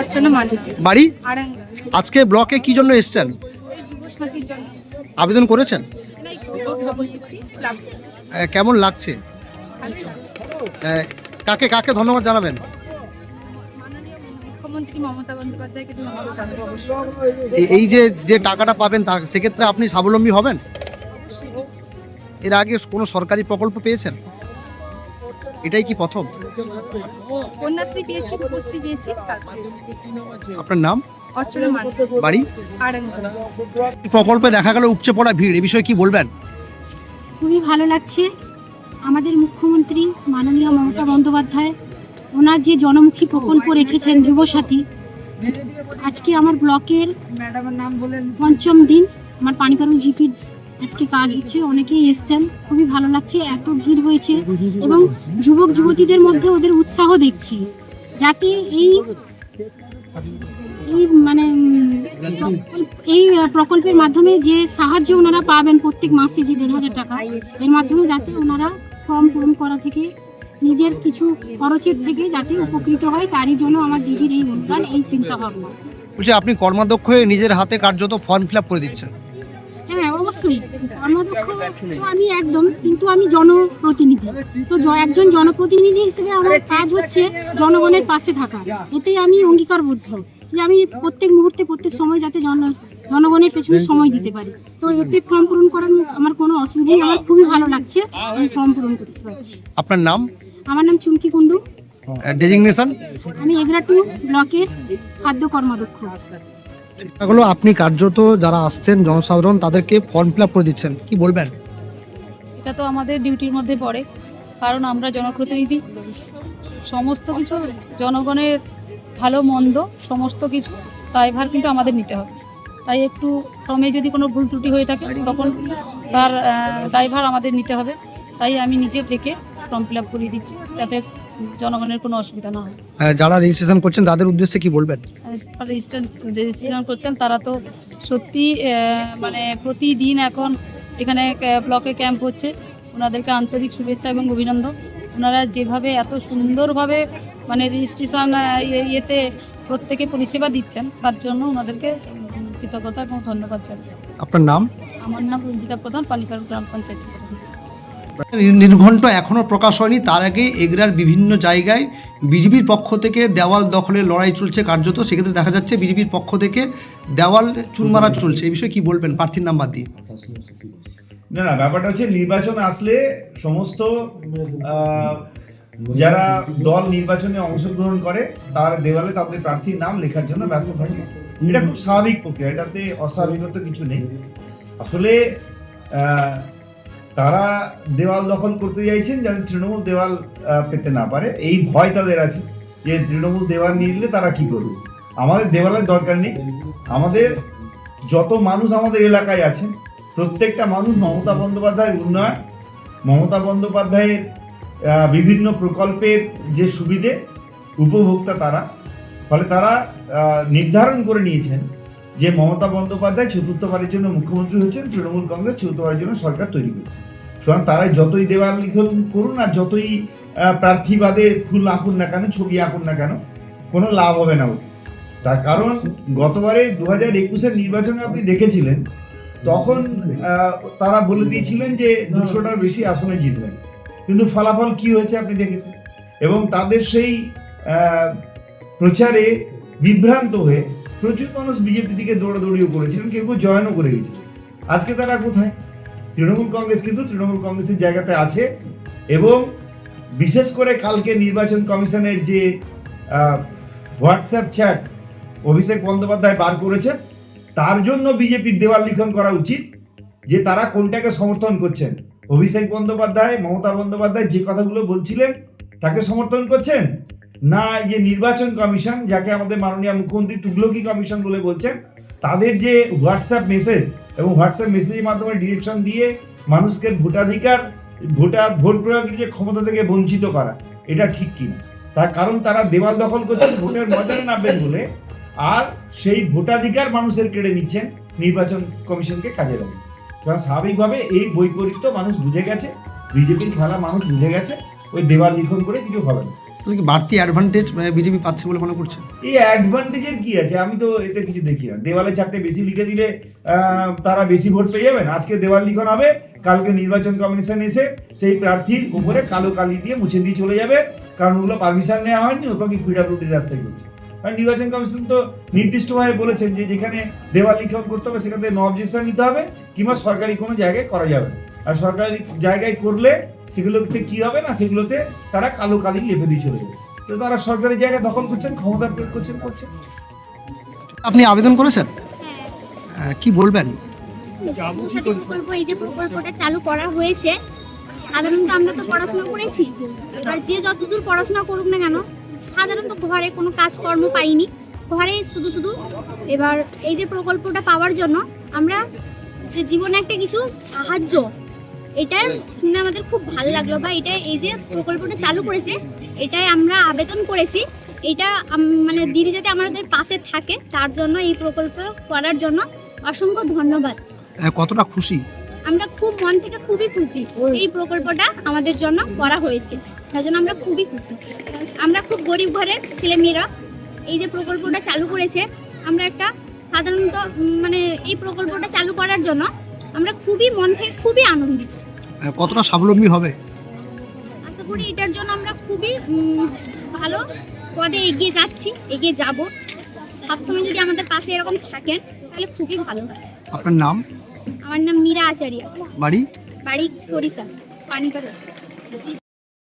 অর্চনা বাড়ি? আজকে ব্লকে কি জন্য এসছেন? আবেদন করেছেন? কেমন লাগছে? কাকে কাকে ধন্যবাদ জানাবেন? এই যে যে টাকাটা পাবেন তা সেক্ষেত্রে আপনি স্বাবলম্বী হবেন? এর আগে কোনো সরকারি প্রকল্প পেয়েছেন? এটাই কি প্রথম? কন্যাশ্রী পেয়েছি রূপশ্রী পেয়েছি আপনার নাম? অর্চনা মাঝুতি বাড়ি? প্রকল্পে দেখা গেল উপচে পড়া ভিড় এ বিষয়ে কি বলবেন? খুবই ভালো লাগছে। আমাদের মুখ্যমন্ত্রী মাননীয় মমতা বন্দ্যোপাধ্যায় ওনার যে জনমুখী প্রকল্প রেখেছেন যুবসাথী আজকে আমার ব্লকের পঞ্চম দিন আমার পানিপাড়ু জিপির আজকে কাজ হচ্ছে, অনেকেই এসছেন, খুবই ভালো লাগছে, এত ভিড় হয়েছে এবং যুবক যুবতীদের মধ্যে ওদের উৎসাহ দেখছি যাতে এই এই মানে এই প্রকল্পের মাধ্যমে যে সাহায্য ওনারা পাবেন প্রত্যেক মাসে যে দেড় হাজার টাকা, এর মাধ্যমে যাতে ওনারা ফর্ম পূরণ করা থেকে, নিজের কিছু খরচের থেকে যাতে উপকৃত হয়, তারই জন্য আমার দিদির এই অনুদান, এই চিন্তা ভাবনা বলছি, আপনি কর্মাধ্যক্ষ হয়ে নিজের হাতে কার্যত ফর্ম ফিল করে দিচ্ছেন। অবশ্যই। তো আমি একদম কিন্তু আমি জনপ্রতিনিধি। তো একজন জনপ্রতিনিধি হিসেবে আমার কাজ হচ্ছে জনগণের পাশে থাকা। এতেই আমি অঙ্গীকারবদ্ধ। যে আমি প্রত্যেক মুহূর্তে প্রত্যেক সময় যাতে জন জনগণের পেছনে সময় দিতে পারি। তো এতে ফর্ম পূরণ করার আমার কোনো অসুবিধা নেই। আমার খুবই ভালো লাগছে। আমি ফর্ম পূরণ করতে পারছি। আপনার নাম? আমার নাম চুমকি কুন্ডু ডেজিগনেশন আমি এগরাটু ব্লকের খাদ্য কর্মাধ্যক্ষ। হলো আপনি কার্যত যারা আসছেন, জনসাধারণ, তাদেরকে ফর্ম ফিল করে দিচ্ছেন, কি বলবেন? এটা তো আমাদের ডিউটির মধ্যে পড়ে, কারণ আমরা জনপ্রতিনিধি। সমস্ত কিছু জনগণের ভালো, মন্দ, সমস্ত কিছু দায়ভার কিন্তু আমাদের নিতে হবে। তাই একটু ফর্মে যদি কোনো ভুল ত্রুটি হয়ে থাকে, তখন তার দায়ভার আমাদের নিতে হবে। তাই আমি নিজে থেকে ফর্ম ফিল আপ করিয়ে দিচ্ছি, যাতে জনগণের কোনো অসুবিধা না হয়। যারা রেজিস্ট্রেশন করছেন তাদের উদ্দেশ্যে কি বলবেন? রেজিস্ট্রেশন রেজিস্ট্রেশন করছেন তারা তো সত্যি মানে প্রতিদিন এখন এখানে ব্লকে ক্যাম্প হচ্ছে। ওনাদেরকে আন্তরিক শুভেচ্ছা এবং অভিনন্দন। ওনারা যেভাবে এত সুন্দরভাবে মানে রেজিস্ট্রেশন ইয়েতে প্রত্যেকে পরিষেবা দিচ্ছেন তার জন্য ওনাদেরকে কৃতজ্ঞতা এবং ধন্যবাদ জানাই। আপনার নাম? আমার নাম রঞ্জিতা প্রধান পালিপাড় গ্রাম পঞ্চায়েত। নির্ঘণ্ট এখনও প্রকাশ হয়নি। তার আগে এগরার বিভিন্ন জায়গায় বিজেপির পক্ষ থেকে দেওয়াল দখলের লড়াই চলছে কার্যত। সেক্ষেত্রে দেখা যাচ্ছে বিজেপির পক্ষ থেকে দেওয়াল চুনমারা চলছে। এই বিষয়ে কি বলবেন প্রার্থীর নাম বাদ দিয়ে? না না, ব্যাপারটা হচ্ছে নির্বাচন আসলে সমস্ত যারা দল নির্বাচনে অংশগ্রহণ করে, তার দেওয়ালে তাদের প্রার্থীর নাম লেখার জন্য ব্যস্ত থাকে। এটা খুব স্বাভাবিক প্রক্রিয়া, এটাতে অস্বাভাবিকত কিছু নেই। আসলে তারা দেওয়াল দখল করতে চাইছেন যাতে তৃণমূল দেওয়াল পেতে না পারে। এই ভয় তাদের আছে যে তৃণমূল দেওয়াল নিয়ে তারা কি করবে? আমাদের দেওয়ালের দরকার নেই। আমাদের যত মানুষ আমাদের এলাকায় আছেন, প্রত্যেকটা মানুষ মমতা বন্দ্যোপাধ্যায়ের উন্নয়ন মমতা বন্দ্যোপাধ্যায়ের বিভিন্ন প্রকল্পের যে সুবিধে, উপভোক্তা তারা। ফলে তারা নির্ধারণ করে নিয়েছেন যে মমতা বন্দ্যোপাধ্যায় চতুর্থবারের জন্য মুখ্যমন্ত্রী হচ্ছেন তৃণমূল কংগ্রেস চতুর্থবারের জন্য সরকার তৈরি করছে। সুতরাং তারা যতই দেওয়াল লিখন করুন আর যতই প্রার্থীবাদে ফুল আঁকুন না কেন, ছবি আঁকুন না কেন, কোনো লাভ হবে না তার কারণ, গতবারে দু হাজার একুশের নির্বাচনে আপনি দেখেছিলেন, তখন তারা বলে দিয়েছিলেন যে দুশোটার বেশি আসনে জিতবেন। কিন্তু ফলাফল কি হয়েছে আপনি দেখেছেন? এবং তাদের সেই প্রচারে বিভ্রান্ত হয়ে প্রচুর মানুষ বিজেপি দিকে দৌড়াদৌড়িও করেছিলেন কেউ কেউ জয়েনও করে গেছিলেন আজকে তারা কোথায়? তৃণমূল কংগ্রেস কিন্তু তৃণমূল কংগ্রেসের জায়গাতে আছে এবং বিশেষ করে কালকে নির্বাচন কমিশনের যে হোয়াটসঅ্যাপ চ্যাট অভিষেক বন্দ্যোপাধ্যায় বার করেছে, তার জন্য বিজেপির দেওয়াল লিখন করা উচিত যে তারা কোনটাকে সমর্থন করছেন। অভিষেক বন্দ্যোপাধ্যায়, মমতা বন্দ্যোপাধ্যায় যে কথাগুলো বলছিলেন, তাকে সমর্থন করছেন? না যে নির্বাচন কমিশন, যাকে আমাদের মাননীয় মুখ্যমন্ত্রী তুগলকি কমিশন বলে বলছেন, তাদের যে হোয়াটসঅ্যাপ মেসেজ এবং হোয়াটসঅ্যাপ মেসেজের মাধ্যমে ডিরেকশন দিয়ে মানুষকে ভোটাধিকার, ভোটার, ভোট প্রয়োগের যে ক্ষমতা থেকে বঞ্চিত করা, এটা ঠিক কিনা? তার কারণ তারা দেওয়াল দখল করছেন, ভোটের ময়দানে নামবেন বলে, আর সেই ভোটাধিকার মানুষের কেড়ে নিচ্ছেন নির্বাচন কমিশনকে কাজে লাগে কারণ স্বাভাবিকভাবে এই বৈপরীত্য মানুষ বুঝে গেছে, বিজেপির খেলা মানুষ বুঝে গেছে, ওই দেওয়াল লিখন করে কিছু হবে না। তাহলে বাড়তি অ্যাডভান্টেজ বিজেপি পাচ্ছে বলে মনে করছে এই অ্যাডভান্টেজের কি আছে? আমি তো এতে কিছু দেখি না। দেওয়ালে চারটে বেশি লিখে দিলে তারা বেশি ভোট পেয়ে যাবেন। আজকে দেওয়াল লিখন হবে, কালকে নির্বাচন কমিশন এসে সেই প্রার্থীর উপরে কালো কালি দিয়ে মুছে দিয়ে চলে যাবে। কারণ ওগুলো পারমিশন নেওয়া হয়নি ওটা কি পিডাব্লিউডির রাস্তায় করছে। কারণ নির্বাচন কমিশন তো নির্দিষ্টভাবে বলেছেন যে যেখানে দেওয়াল লিখন করতে হবে, সেখানে নো অবজেকশন নিতে হবে, কিংবা সরকারি কোনো জায়গায় করা যাবে আর সরকারি জায়গায় করলে সেগুলোতে কি হবে না সেগুলোতে তারা কালো কালি লেপে দিয়ে চলে যাবে। তো তারা সরকারি জায়গায় দখল করছেন ক্ষমতা প্রয়োগ করছেন করছেন। আপনি আবেদন করেছেন? কি বলবেন? প্রকল্প এই যে প্রকল্পটা চালু করা হয়েছে সাধারণত আমরা তো পড়াশোনা করেছি এবার যে যতদূর পড়াশোনা করুক না কেন সাধারণত ঘরে কোনো কাজকর্ম পাইনি। ঘরে শুধু শুধু এবার এই যে প্রকল্পটা পাওয়ার জন্য আমরা যে জীবনে একটা কিছু সাহায্য এটা শুনে আমাদের খুব ভালো লাগল বা এটা এই যে প্রকল্পটা চালু করেছে এটাই আমরা আবেদন করেছি। এটা মানে দিদি যাতে আমাদের পাশে থাকে তার জন্য এই প্রকল্প করার জন্য অসংখ্য ধন্যবাদ। আহ, কতটা খুশি? আমরা খুব মন থেকে খুবই খুশি এই প্রকল্পটা আমাদের জন্য করা হয়েছে। তার জন্য আমরা খুবই খুশি। আমরা খুব গরিব ঘরের ছেলেমেয়েরা এই যে প্রকল্পটা চালু করেছে আমরা একটা সাধারণত মানে এই প্রকল্পটা চালু করার জন্য আমরা খুবই মন থেকে খুবই আনন্দিত। কতটা স্বাবলম্বী হবে? আশা করি এটার জন্য আমরা খুবই ভালো পদে এগিয়ে যাচ্ছি এগিয়ে যাব। সবসময় যদি আমাদের পাশে এরকম থাকেন তাহলে খুবই ভালো হয়। আপনার নাম? আমার নাম মীরা আচারিয়া। বাড়ি? বাড়ি সরিষা পানিকাটা